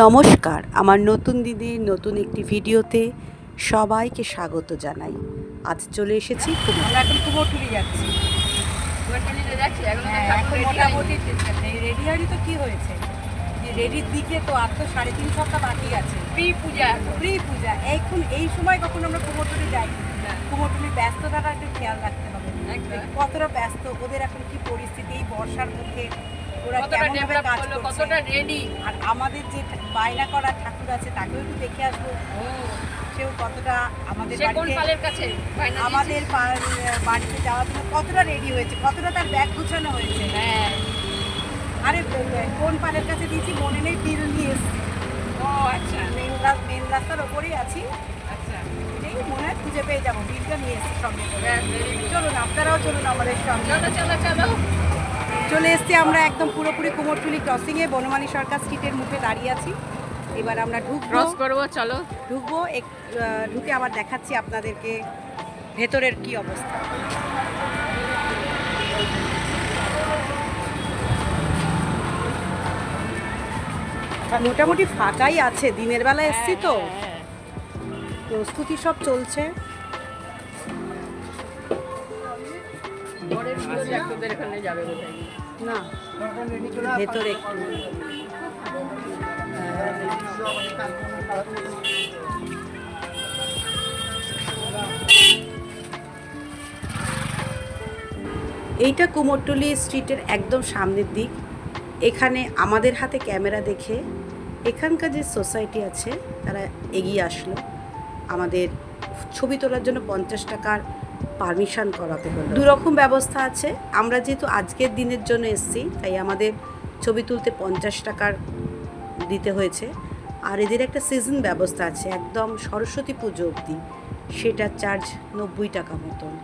নমস্কার আমার নতুন দিদির নতুন একটি ভিডিওতে সবাইকে স্বাগত জানাই। আজ চলে এসেছি খুব এখন কুমোরটুলি যাচ্ছি। কুমোরটুলিতে যাচ্ছি এখন হ্যাঁ রেডি হয়নি। তো কি হয়েছে? রেডির দিকে তো আর তো সাড়ে তিন সপ্তাহ বাকি আছে। প্রি পূজা। প্রি পূজা। এখন এই সময় কখন আমরা কুমোরটুলি যাই। কুমোরটুলির ব্যস্ততাটা একটু খেয়াল রাখতে হবে। একদম। কতটা ব্যস্ত ওদের এখন কি পরিস্থিতি এই বর্ষার মধ্যে ওরা কতটা কেমন ডেভেলপ কাজ করছে। কতটা রেডি আর আমাদের যে বায়না করা ঠাকুর আছে তাকেও একটু দেখে আসব। সেও কতটা আমাদের কাছে আমাদের বাড়িতে যাওয়ার জন্য কতটা রেডি হয়েছে কতটা তার ব্যাগ গুছানো হয়েছে? হ্যাঁ। আরে কোন পালের কাছে দিয়েছি মনে নেই বিল নিয়ে এসছি। ও আচ্ছা। মেন রাস্তা মেন রাস্তার ওপরেই আছি। আচ্ছা। এই মনে হয় খুঁজে পেয়ে যাব বিলটা নিয়ে এসছি সঙ্গে good. চলুন আপনারাও চলুন আমাদের সঙ্গে। চলো চলো চলো। চলে এসছি আমরা একদম পুরোপুরি কুমোরটুলি ক্রসিংয়ে বনমালী সরকার স্ট্রিটের মুখে দাঁড়িয়ে আছি। এবার আমরা ঢুকবো। ক্রস করব চলো। ঢুকবো এক- ঢুকে আবার দেখাচ্ছি আপনাদেরকে ভেতরের কি অবস্থা। মোটামুটি ফাঁকাই আছে দিনের বেলা এসছি তো। হ্যাঁ, প্রস্তুতি সব চলছে। যাবে না। ভেতরে। এইটা কুমোরটুলি স্ট্রিটের একদম সামনের দিক। এখানে আমাদের হাতে ক্যামেরা দেখে এখানকার যে সোসাইটি আছে, তারা এগিয়ে আসলো। আমাদের ছবি তোলার জন্য পঞ্চাশ টাকার পারমিশন করাতে হলো। দু রকম ব্যবস্থা আছে। আমরা যেহেতু আজকের দিনের জন্য এসেছি, তাই আমাদের ছবি তুলতে পঞ্চাশ টাকার দিতে হয়েছে। আর এদের একটা সিজন ব্যবস্থা আছে, একদম সরস্বতী পুজো অবধি। সেটার চার্জ নব্বই টাকা মতন।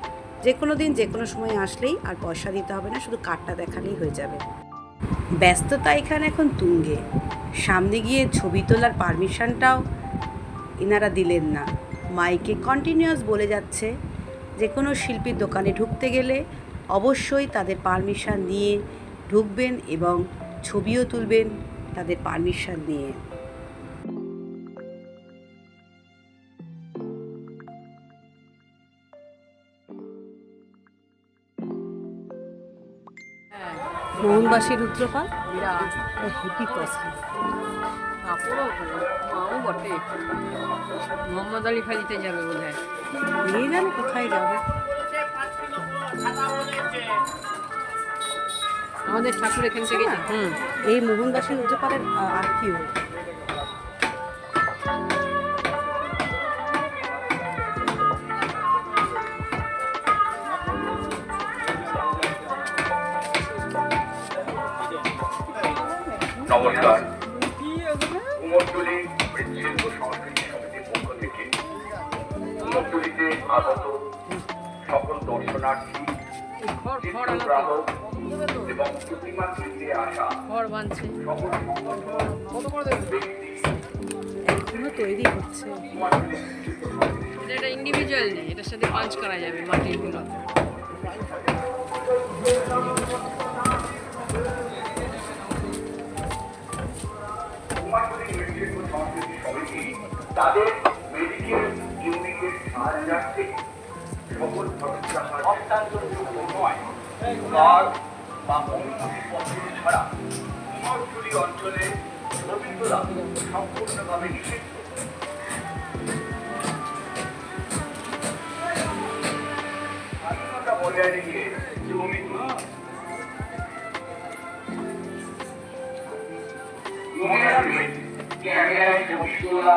যে কোনো দিন যে কোনো সময় আসলেই আর পয়সা দিতে হবে না, শুধু কার্ডটা দেখালেই হয়ে যাবে। ব্যস্ততা এখানে এখন তুঙ্গে। সামনে গিয়ে ছবি তোলার পারমিশনটাও এনারা দিলেন না। মাইকে কন্টিনিউয়াস বলে যাচ্ছে। যে কোনো শিল্পীর দোকানে ঢুকতে গেলে অবশ্যই তাদের পারমিশন নিয়ে ঢুকবেন এবং ছবিও তুলবেন তাদের পারমিশন নিয়ে। মোহনবাসী রুদ্রপাল বিরাট। হেপি কস্টলি কাপড়ও মাও বটে। মোহাম্মদ আলী খালিতে যাবে বোধ হয় জানে কোথায় যাবে? আমাদের ঠাকুর এখান থেকে? হুম এই মোহনদাসী রুদ্রপালের আত্মীয়। নমস্কার। কুমোরটুলি মৃৎশিল্প সংস্কৃতি সমিতির পক্ষ থেকে কুমোরটুলিতে আগত সকল দর্শনার্থী চিত্রগ্রাহক এবং আসা সকল ব্যক্তি এখনও তৈরি হচ্ছে। এটা ইন্ডিভিজুয়াল নেই এটার সাথে পাঞ্চ করা যাবে মাটিরগুলো কুমারটুলি তাদের মেডিকেল ইউনিটের সাহায্যার্থে সকল ভরসা অত্যন্ত নয় কার্ড বা অনুমতিপত্র ছাড়া কুমারটুলি অঞ্চলে তোলা সম্পূর্ণভাবে নিষিদ্ধ। স্বাধীনতা বজায় রেখে ছবি মনে রাখবেন ক্যামেরায় ছবি তোলা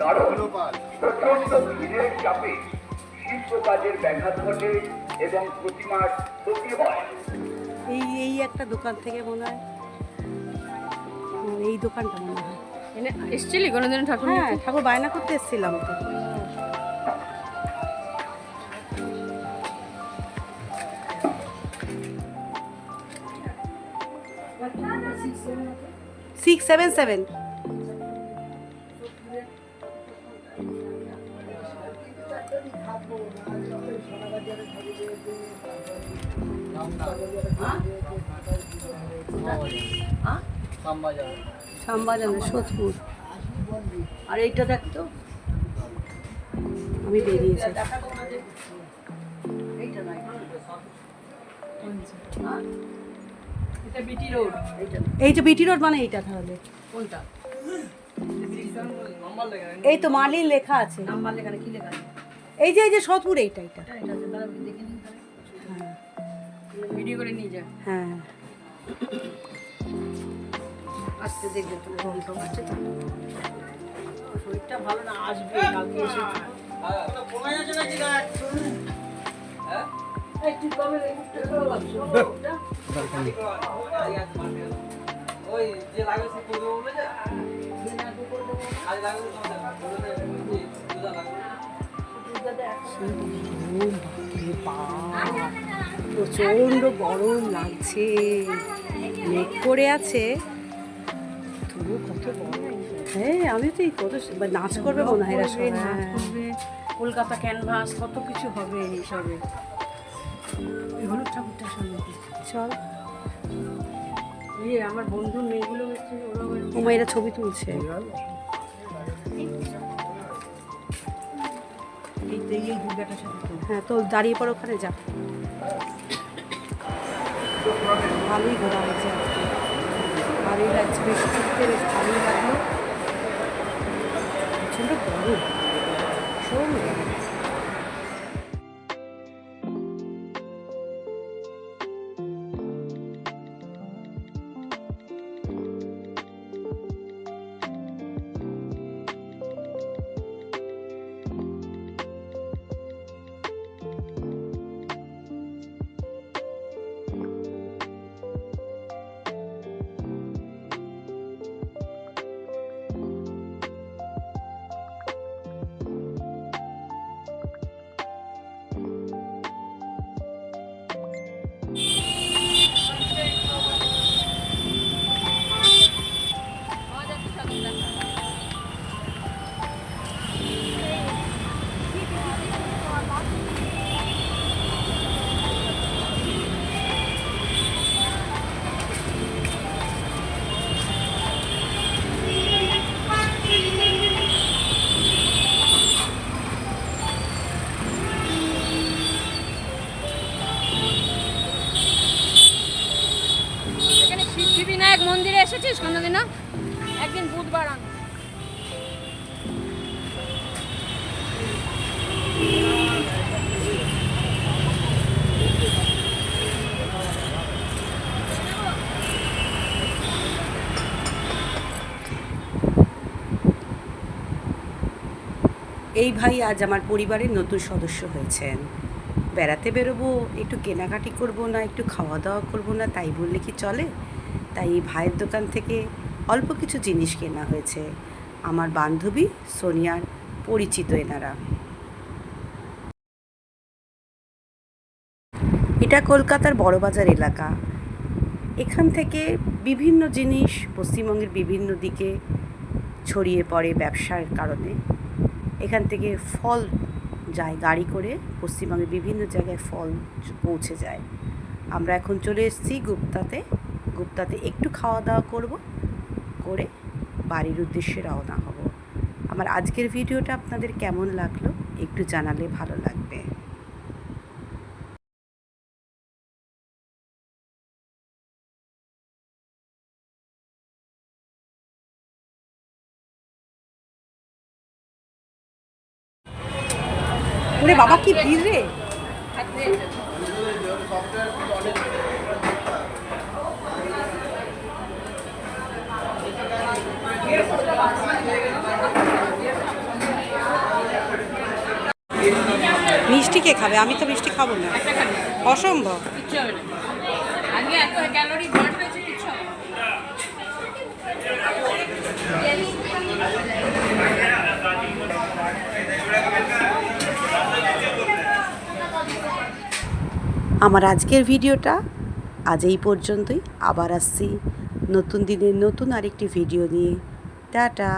কারণ প্রচণ্ড ভিড়ের চাপে শিল্প কাজের ব্যাঘাত ঘটে এবং প্রতিমার ক্ষতি হয়। এই এই একটা দোকান থেকে মনে হয় এই দোকানটা মনে হয়। এনে এসছিলি কোনোদিন ঠাকুর হ্যাঁ ঠাকুর বায়না করতে এসেছিলাম তো। সিক্স সেভেন সেভেন সোদপুর আর এইটা দেখতো আমি বেরিয়েছি। এইটা নাই হ্যাঁ? BT road. এইটা এই যে বিটি রোড মানে এইটা তাহলে। কোনটা? এই তো মালি লেখা আছে। নাম্বার লেখানে কি লেখা এই যে এই যে সোদপুর এইটা এইটা। এটা ভিডিও করে নিয়ে যা। হ্যাঁ। আসতে দেখবে তো ফোন টোন আছে তো। শরীরটা ভালো না আসবে কালকে এসে? ওই যে লাগাইছে পুজো বলে যে আজ লাগাইছে তোমাদের লাগবে প্রচণ্ড গরম লাগছে। মেঘ করে আছে। তবু কত গরম। হ্যাঁ আমি তো এই কত নাচ করবে মনে হয় এরা সবাই। কলকাতা ক্যানভাস কত কিছু হবে এইসবে এই হলুদ ঠাকুরটার সামনে চল। ইয়ে আমার বন্ধুর মেয়েগুলো ওরা এরা ছবি তুলছে। হ্যাঁ তো দাঁড়িয়ে পর ওখানে যা। ভালোই ঘোরা হয়েছে আজকে। ভালোই লাগছে বেশ ঘুরতে ভালোই লাগল। প্রচণ্ড গরম। ভীষণ। এই ভাই আজ আমার পরিবারের নতুন সদস্য হয়েছেন। বেড়াতে বেরোবো, একটু কেনাকাটি করব না, একটু খাওয়া দাওয়া করব না, তাই বললে কি চলে? তাই এই ভাইয়ের দোকান থেকে অল্প কিছু জিনিস কেনা হয়েছে। আমার বান্ধবী সোনিয়ার পরিচিত এনারা। এটা কলকাতার বড়বাজার এলাকা। এখান থেকে বিভিন্ন জিনিস পশ্চিমবঙ্গের বিভিন্ন দিকে ছড়িয়ে পড়ে ব্যবসার কারণে। এখান থেকে ফল যায় গাড়ি করে। পশ্চিমবঙ্গের বিভিন্ন জায়গায় ফল পৌঁছে যায়। আমরা এখন চলে এসেছি গুপ্তাতে। গুপ্তাতে একটু খাওয়া দাওয়া করব, করে বাড়ির উদ্দেশ্যে রওনা হব। আমার আজকের ভিডিওটা আপনাদের কেমন লাগল একটু জানালে ভালো লাগবে। মিষ্টি কে খাবে? আমি তো মিষ্টি খাব না। অসম্ভব। আগে এত ক্যালোরি বার্ন হয়েছে কিচ্ছু হবে না। আমার আজকের ভিডিওটা আজ এই পর্যন্তই। আবার আসছি নতুন দিনের নতুন আরেকটি ভিডিও নিয়ে। টাটা।